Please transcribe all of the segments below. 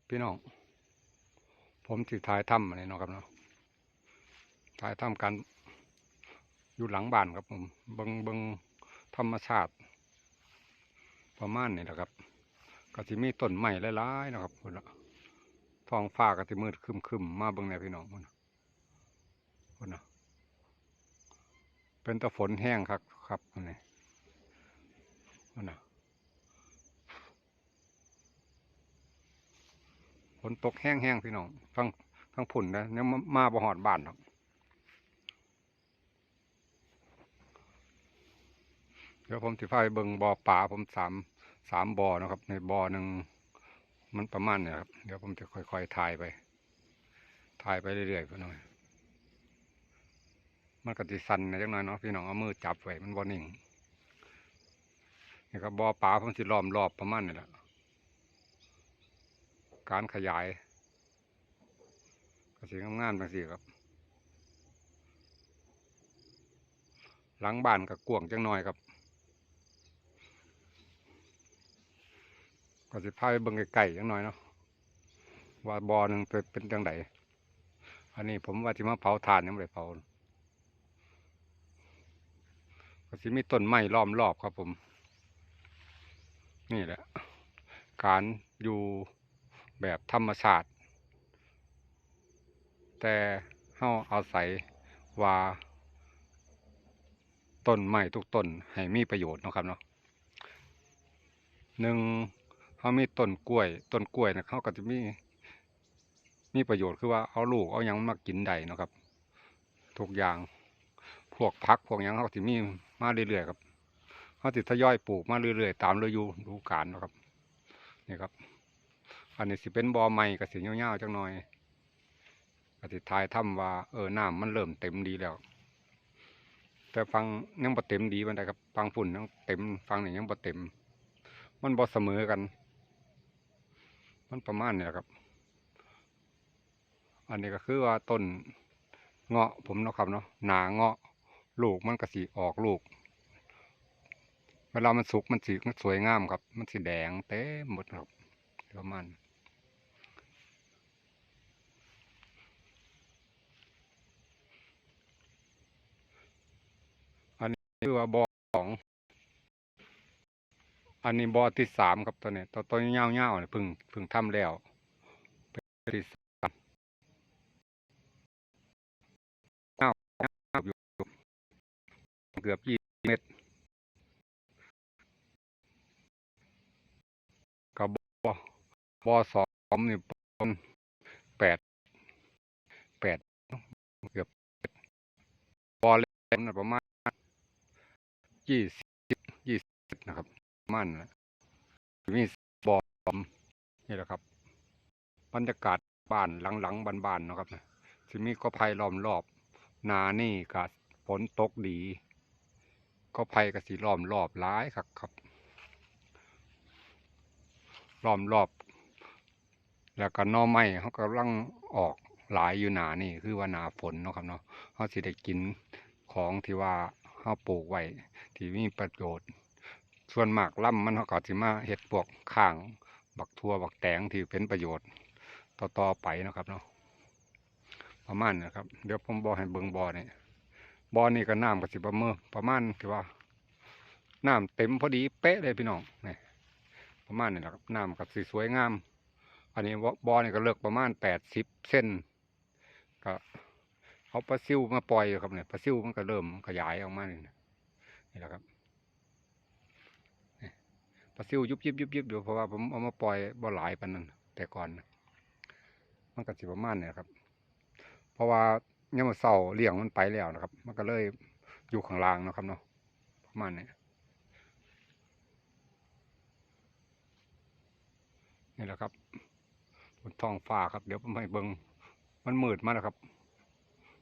ครับพี่น้อง ผมสิถ่ายถ้ำอันนี้เนาะครับเนาะถ่ายถ้ำกันอยู่หลังบ้านครับผมเบิงเบิงธรรมชาติประมาณนี้แหละครับก็สิมีต้นไม้หลายๆนะครับพุ่นละท้องฟ้าก็สิมืดคึมๆมาเบิงแน่พี่น้องพุ่นนะพุ่นนะเป็นตะฝนแห้งครับครับนนี้พุ่นนะ นตกแห้งๆพี่น้องฟังฟังผุ่นนะยังมามาบ่หอดบ้านหรอกเดี๋ยวผมสิพาไปเบิงบ่อปลาผมสามสามบ่อนะครับ ในบ่อหนึ่งมันประมาณเนี่ยครับเดี๋ยวผมจะค่อยๆถ่ายไปถ่ายไปเรื่อยๆพี่น้องมันก็สิสั่นในจังหน่อยเนาะพี่น้องเอามือจับไว้มันบ่นิ่งนี่ก็บ่อปลาผมสิล้อมรอบประมาณนี่แหละ การขยายก็สิงามๆจังซี่ครับ หลังบ้านก็กวงจังหน่อยครับก็สิพาไปเบิ่งไก่ๆจังหน่อยเนาะว่าบ่อหนึ่งเป็นเป็นจังไดอันนี้ผมว่าสิมาเผาถ่านยังบ่ได้เผาก็สิมีต้นไม้ล้อมรอบครับผม นี่แหละ การอยู่ แบบธรรมชาติ แต่เฮาอาศัยว่าต้นไม้ทุกต้นให้มีประโยชน์นะครับเนาะหนึ่งเขามีต้นกล้วยต้นกล้วยนะเขาก็จะมีมีประโยชน์คือว่าเอาลูกเอาหยังมากินได้นะครับทุกอย่างพวกพักพวกหยังเขาก็สิมีมาเรื่อยๆครับเขาสิทยอยปลูกมาเรื่อยๆตามฤดูฤดูกาลนะครับนี่ครับ อันนี้สิเป็นบอไม้ก็สิยาวๆจังหน่อยก็สิทายถ้ำว่าเออน้ำมันเริ่มเต็มดีแล้ว แต่ฟังยังบ่เต็มดีมันได้ครับฟังฝุ่นยังเต็มฟังนี่ยังบ่เต็ม มันบ่เสมอกัน มันประมาณนี้แหละครับ อันนี้ก็คือว่าต้นเงาะผมเนาะครับเนาะหนาเงาะลูกมันก็สีออกลูก เวลามันสุกมันสีสวยงามครับ มันสีแดงเต็มหมดครับประมาณอันนี้คือ ว่าบอสองอันนี้บอที่สามครับตัวนี้ตัวตัวเงาเงาเนี่ยพึ่งพึ่งทำแล้วเป็นที่สามเงาเงาอยู่เกือบยี่เมตรกับบอบอสองนี่ประมาณแปดแปดเกือบบอเล็กนะประมาณ ยี่สิบยี่สิบนะครับ มันนะมีบอมนี่แหละครับบรรยากาศบ้านหลังๆบ้านๆนะครับนะสิมีก็ภัยล้อมรอบ นานี่ก็ฝนตกดี ก็ภัยก็สิล้อมรอบหลายครับครับล้อมรอบ แล้วก็น่อไม้เขากำลังออกหลายอยู่หนานี่คือว่าหนาฝนเนาะครับเนาะเขาสิได้กินของที่ว่า เขาปลูกไว้ที่มีประโยชน์ ส่วนมากล่ำมันเขาก็สิมาเฮ็ดพวกข้าง บักทั่วบักแตงที่เป็นประโยชน์ ต่อๆไปนะครับเนาะประมาณนี้ครับ เดี๋ยวผมบอกให้เบิงบ่อนี่ยบอนี่ก็น้ำก็สิประเมินประมาณที่ว่าน้ำเต็มพอดีเป๊ะเลยพี่น้องนี่ประมาณนี้แหละครับน้ำก็สิสวยงาม อันนี้บอนี่ก็เลือกประมาณแปดสิบเส้นก็ เอาปลาซิวมาปล่อยครับเนี่ยปลาซิวมันก็เริ่มขยายออกมานี่นะนี่แหละครับปลาซิวยุบยิบยุบยิบอยู่เพราะว่าผมเอามาปล่อยบ่หลายปานนั้นแต่ก่อนนะมันก็สิประมาณเนี่ยครับ เพราะว่าเนี่ยมันเศร้าเลี้ยงมันไปแล้วนะครับ มันก็เลยอยู่ข้างล่างนะครับเนาะประมาณนี้นี่แหละครับบนท้องฟ้าครับ เดี๋ยวผมให้เบิงมันมืดมากแล้วครับ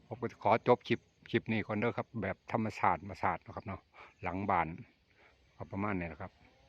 ผมก็จะขอจบคลิปคลิปนี้ก่อนเด้อครับ แบบธรรมศาสตร์มาศาสตร์นะครับเนาะหลังบานประมาณนี้นะครับ